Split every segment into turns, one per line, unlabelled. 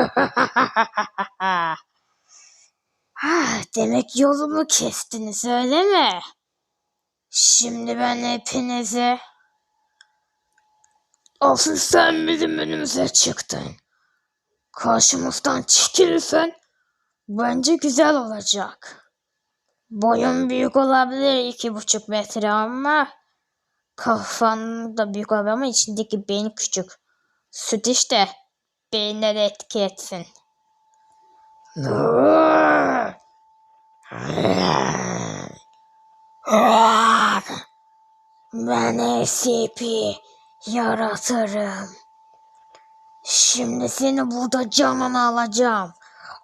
Ah, demek yolumu kestiniz öyle mi? Şimdi ben hepinizi... Asıl sen bizim önümüze çıktın. Karşımızdan çekilirsen bence güzel olacak. Boyun büyük olabilir iki buçuk metre ama kafan da büyük olabilir ama içindeki beyin küçük. Süt işte beyinlere etki etsin. Ben SCP yaratırım. Şimdi seni burada canını alacağım.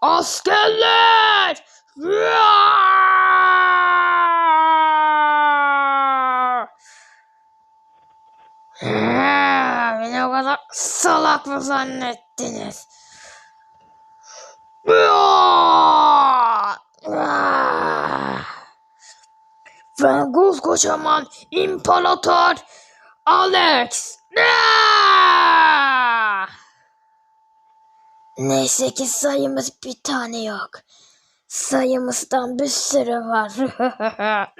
Askerler! O kadar salak mı zannettiniz? Ben kocaman imparator Alex. Neyse ki sayımız bir tane yok. Sayımızdan bir sürü var.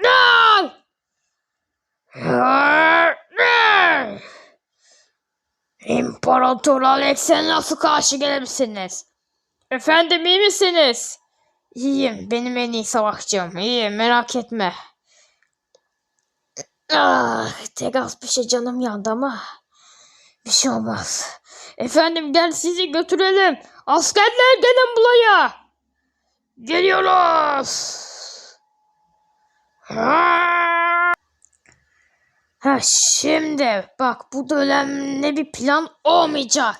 İmparator Alex'e nasıl karşı gelebilirsiniz? Efendim iyi misiniz? İyiyim. Benim en iyi savaşçım. İyiyim merak etme. Ah, tek az bir şey canım yandı ama bir şey olmaz. Efendim gel sizi götürelim. Askerler gelin buraya. Geliyoruz. Ha şimdi bak bu da önemli bir plan olmayacak.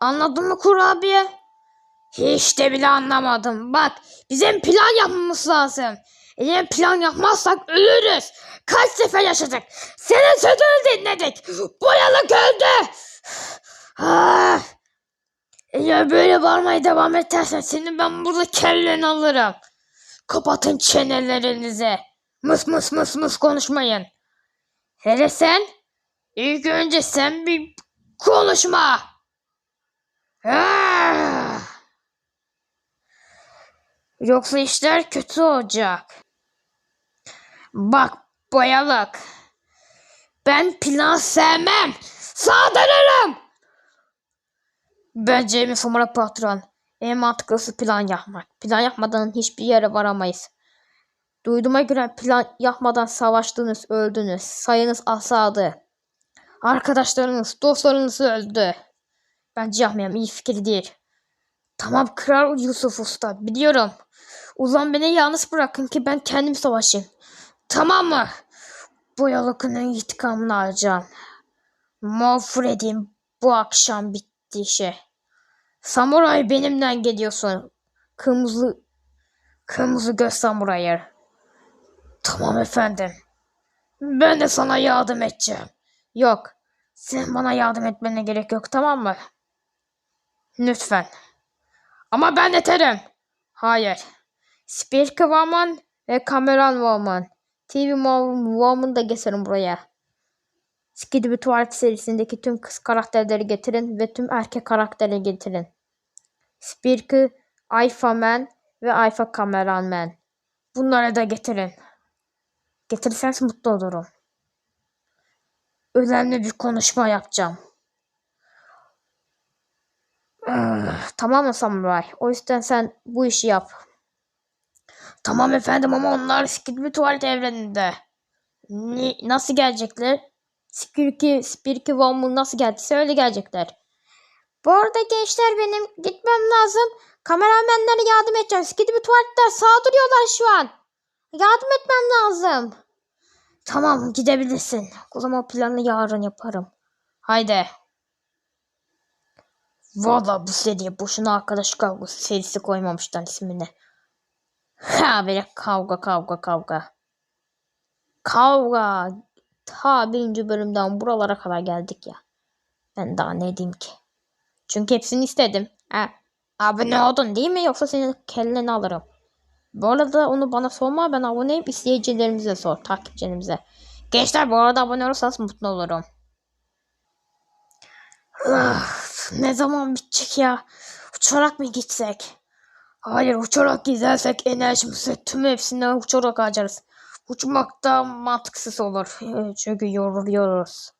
Anladın mı kurabiye? Hiç de bile anlamadım. Bak bizim plan yapmamız lazım. Eğer plan yapmazsak ölürüz. Kaç sefer yaşadık. Senin sözünü dinledik. Boyalık öldü. Ah. Eğer böyle bağırmaya devam edersen senin ben burada kelleni alırım. Kapatın çenelerinizi. Mıs mıs mıs mıs konuşmayın. Hele sen ilk önce sen bir konuşma. Yoksa işler kötü olacak. Bak boyalık. Ben plan sevmem. Saldırırım. Bence Emin Samara patron. En mantıklısı plan yapmak. Plan yapmadan hiçbir yere varamayız. Duyduğuma göre plan yapmadan savaştınız, öldünüz. Sayınız azaldı. Arkadaşlarınız, dostlarınız öldü. Bence yapmayayım, iyi fikir değil. Tamam Kral Yusuf Usta, biliyorum. Uzan beni yalnız bırakın ki ben kendim savaşayım. Tamam mı? Bu yalakının intikamını alacağım. Manfred'in bu akşam bitti işi. Samuray benimden geliyorsun. Kırmızı kırmızı göz samurayı. Tamam efendim. Ben de sana yardım edeceğim. Yok. Sen bana yardım etmene gerek yok tamam mı? Lütfen. Ama ben yeterim. Hayır. Spirit Woman ve Cameron Woman. TV Woman da getirin buraya. Skidby Twilight serisindeki tüm kız karakterleri getirin ve tüm erkek karakterleri getirin. Spirky, Alpha Man ve Alpha Cameron Man. Bunları da getirin. Getirirseniz mutlu olurum. Önemli bir konuşma yapacağım. Ah, tamam mı Samuray? O yüzden sen bu işi yap. Tamam efendim ama onlar Skidby tuvalet evreninde. Ni, nasıl gelecekler? Spirky, Spirky Woman nasıl geldiyse öyle gelecekler. Bu arada gençler benim gitmem lazım. Kameramenlere yardım edeceğim. Skidby tuvaletler saldırıyorlar şu an. Yardım etmem lazım. Tamam gidebilirsin. O zaman planı yarın yaparım. Haydi. Valla bu seriye boşuna arkadaş kavgası serisi koymamışlar ismini. Ha böyle kavga kavga kavga. Kavga. Ta birinci bölümden buralara kadar geldik ya. Ben daha ne diyeyim ki. Çünkü hepsini istedim. Ha. Abone oldun değil mi? Yoksa senin kelleni alırım. Bu arada onu bana sorma. Ben aboneyim. izleyicilerimize sor. Takipçilerimize. Gençler bu arada abone olursanız mutlu olurum. Ah, ne zaman bitecek ya? Uçarak mı gitsek? Hayır uçarak gidersek enerjimizi tüm hepsinden uçarak harcarız. Uçmak da mantıksız olur. Çünkü yoruluyoruz.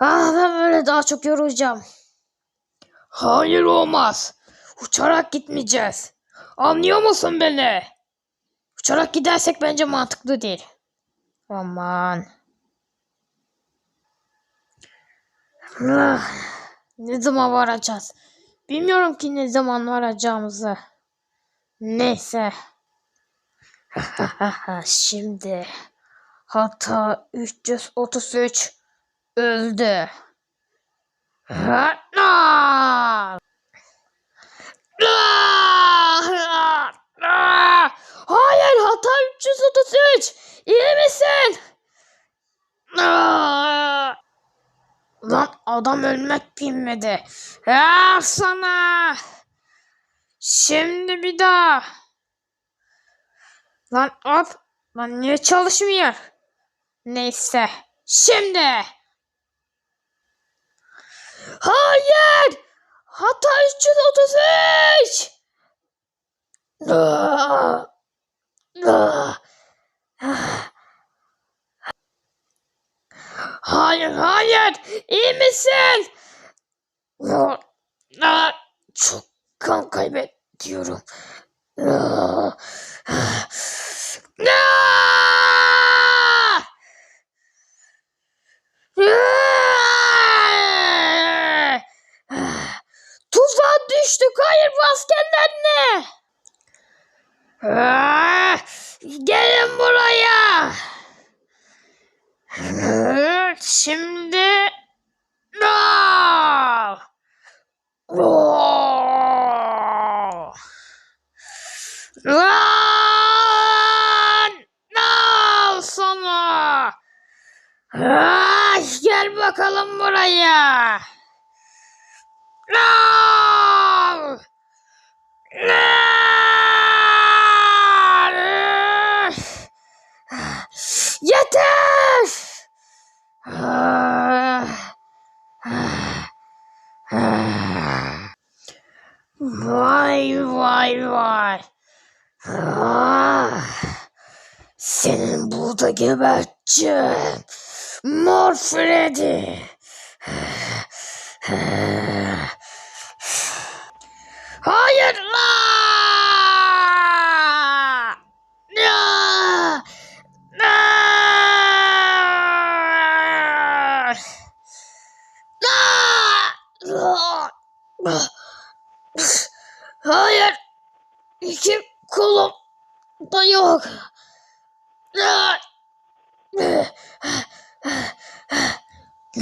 Ah ben böyle daha çok yorulacağım. Hayır olmaz. Uçarak gitmeyeceğiz. Anlıyor musun beni? Uçarak gidersek bence mantıklı değil. Aman. Ah, Ne zaman varacağız? Bilmiyorum ki ne zaman varacağımızı. Neyse. Şimdi hata 333 öldü. Ha, ah! Ah! Ah! Hayır hata 333. İyi misin? Lan adam ölmek bilmedi. Ah sana. Şimdi bir daha. Lan hop. Lan niye çalışmıyor? Neyse. Şimdi. Hayır. Hata 333. Ah! Ah! Ah! Hayır, hayır. İyi misin? Çok kan kaybediyorum. Tuzağa düştük. Hayır bu askerler ne? Gelin buraya. Şimdi no! Oh! Lan! No sana! Ay, gel bakalım buraya. No! No! Yeter! Vay vay vay. Senin burada geberteceğim. Mor Freddy. Ah.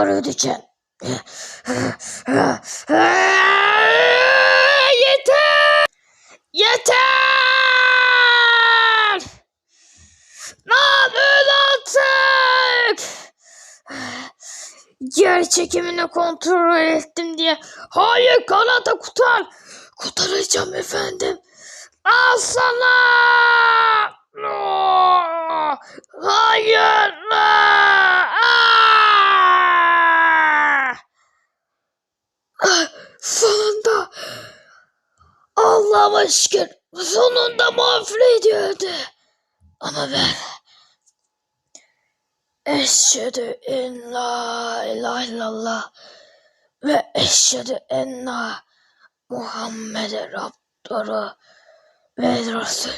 öğreteceğim. Yeter! Yeter! Lan öl artık! Yer çekimini kontrol ettim diye. Hayır kanata kurtar. Kurtaracağım efendim. Al sana! Hayır! Ah! Ah, Sonunda! Allah'a şükür! Sonunda Manfred öldü. Ama ben... Eşhedü en la ilahe illallah ve eşhedü enne Muhammeden Abdurrahı ve Resulü.